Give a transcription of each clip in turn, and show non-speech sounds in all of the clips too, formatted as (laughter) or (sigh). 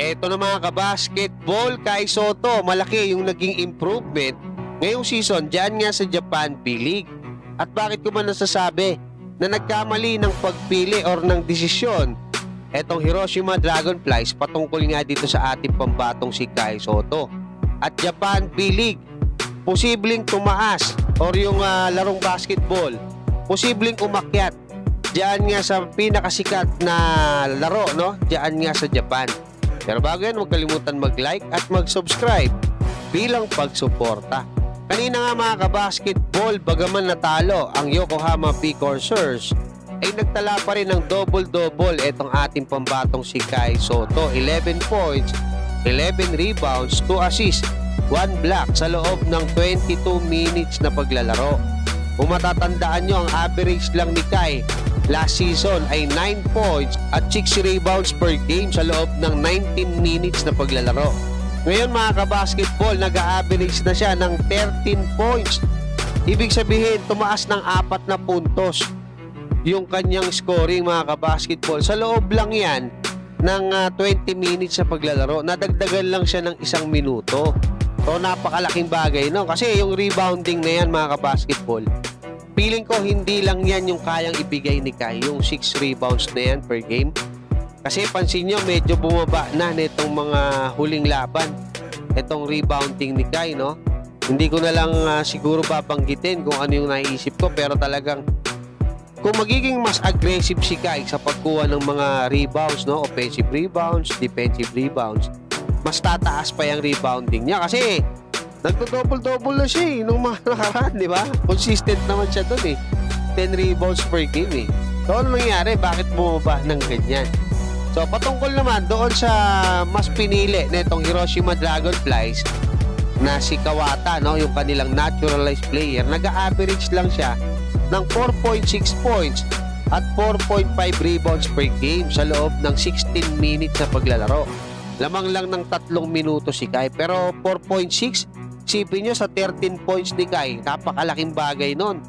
Eto na mga kabasketball, Kai Soto, malaki yung naging improvement ngayong season dyan nga sa Japan B-League. At bakit ko ba nasasabi na nagkamali ng pagpili or ng desisyon etong Hiroshima Dragonflies patungkol nga dito sa ating pambatong si Kai Soto. At Japan B-League, posibleng tumaas or yung ah, larong basketball, posibleng umakyat Diyan nga sa pinakasikat na laro, no? Diyan nga sa Japan. Pero bago yan, huwag kalimutan mag-like at mag-subscribe bilang pagsuporta. Kanina nga mga kabasketball, bagaman natalo ang Yokohama P. Corsairs, ay nagtala pa rin ng double-double itong ating pambatong si Kai Soto. 11 points, 11 rebounds, 2 assists, 1 block sa loob ng 22 minutes na paglalaro. Kung matatandaan nyo, ang average lang ni Kai last season ay 9 points at 6 rebounds per game sa loob ng 19 minutes na paglalaro. Ngayon mga kabasketball, nag-average na siya ng 13 points. Ibig sabihin, tumaas ng 4 na puntos yung kanyang scoring mga kabasketball. Sa loob lang yan ng ah, 20 minutes sa paglalaro. Nadagdagan lang siya ng isang minuto. So napakalaking bagay no kasi yung rebounding na yan mga kabasketball Feeling ko hindi lang yan yung kayang ibigay ni Kai, yung 6 rebounds na yan per game. Kasi pansin nyo, medyo bumaba na nitong mga huling laban. Itong rebounding ni Kai, no? Hindi ko na lang ah, siguro babanggitin kung ano yung naisip ko, pero talagang kung magiging mas aggressive si Kai sa pagkuha ng mga rebounds, no? Offensive rebounds, defensive rebounds, mas tataas pa yung rebounding niya. Kasi Nagdo-double-double na siya eh, nung mga (laughs) nakaraan, di ba? Consistent naman siya doon eh. 10 rebounds per game eh. So, ano nangyari? Bakit bumaba ng ganyan? So, patungkol naman doon sa mas pinili nitong Hiroshima Dragonflies na si Kawata, no? yung kanilang naturalized player, nag-average lang siya ng 4.6 points at 4.5 rebounds per game sa loob ng 16 minutes na paglalaro. Lamang lang ng tatlong minuto si Kai pero 4.6 Sipin nyo sa 13 points ni Kai, napakalaking bagay nun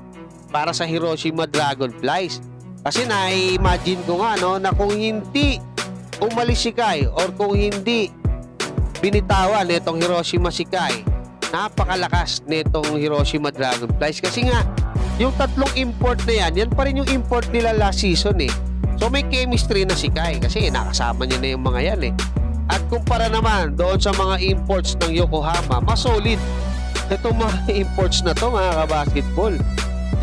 para sa Hiroshima Dragonflies. Kasi na-imagine ko nga no, na kung hindi umalis si Kai or kung hindi binitawan nitong Hiroshima si Kai, napakalakas nitong Hiroshima Dragonflies. Kasi nga, yung tatlong import na yan, yan pa rin yung import nila last season eh. So may chemistry na si Kai kasi nakasama niya na yung mga yan eh. At kumpara naman doon sa mga imports ng Yokohama, mas solid. Itong mga (laughs) imports na to mga kabasketball.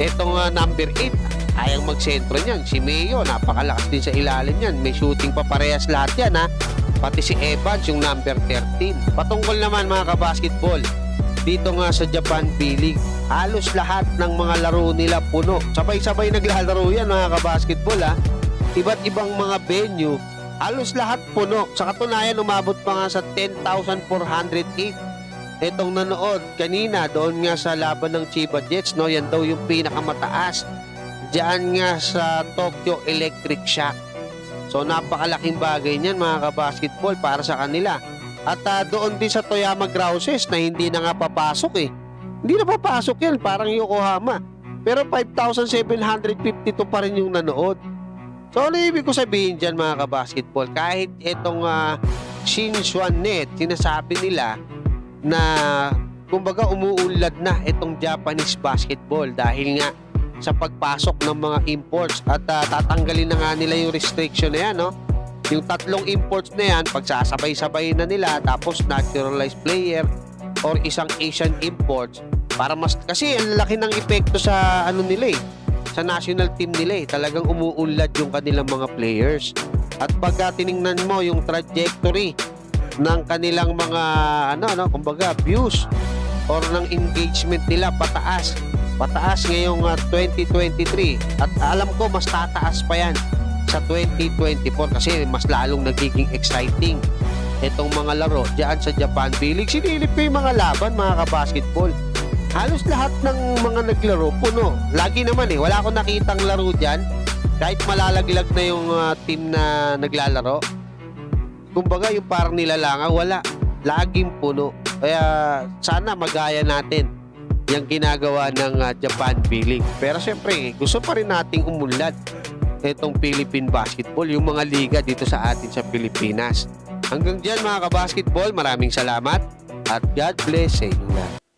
Itong uh, number 8, kayang magsentro niyan. Si Mayo, napakalakas din sa ilalim niyan. May shooting pa parehas lahat yan ha. Pati si Evans, yung number 13. Patungkol naman mga kabasketball, dito nga sa Japan B-League, halos lahat ng mga laro nila puno. Sabay-sabay naglalaro yan mga kabasketball ha. Iba't ibang mga venue, halos lahat puno. Sa katunayan, umabot pa nga sa 10,408. Itong nanood kanina doon nga sa laban ng Chiba Jets, no? Yan daw yung pinakamataas. Diyan nga sa Tokyo Electric Shock. So napakalaking bagay niyan mga kabasketball para sa kanila. At ah, doon din sa Toyama Grouses na hindi na nga papasok eh. Hindi na papasok yan, parang Yokohama. Pero 5,752 pa rin yung nanood. So ano ibig ko sabihin dyan mga kabasketball? Kahit itong uh, Shinjuan Net, sinasabi nila na kumbaga umuunlad na itong Japanese basketball dahil nga sa pagpasok ng mga imports at uh, tatanggalin na nga nila yung restriction na yan, no? Yung tatlong imports na yan, pagsasabay-sabay na nila tapos naturalized player or isang Asian imports para mas kasi ang laki ng epekto sa ano nila eh sa national team nila eh. Talagang umuunlad yung kanilang mga players. At pagka tiningnan mo yung trajectory ng kanilang mga ano no, kumbaga views or ng engagement nila pataas. Pataas ngayong uh, 2023 at alam ko mas tataas pa yan sa 2024 kasi mas lalong nagiging exciting itong mga laro diyan sa Japan B-League. Sinilip ko yung mga laban mga kabasketball halos lahat ng mga naglaro puno. Lagi naman eh, wala akong nakitang laro diyan. Kahit malalaglag na yung uh, team na naglalaro. Kumbaga yung parang nilalangaw, wala. Laging puno. Kaya sana magaya natin yung ginagawa ng uh, Japan B-League. Pero siyempre, gusto pa rin nating umunlad itong Philippine Basketball, yung mga liga dito sa atin sa Pilipinas. Hanggang dyan mga kabasketball, maraming salamat at God bless sa inyong lahat.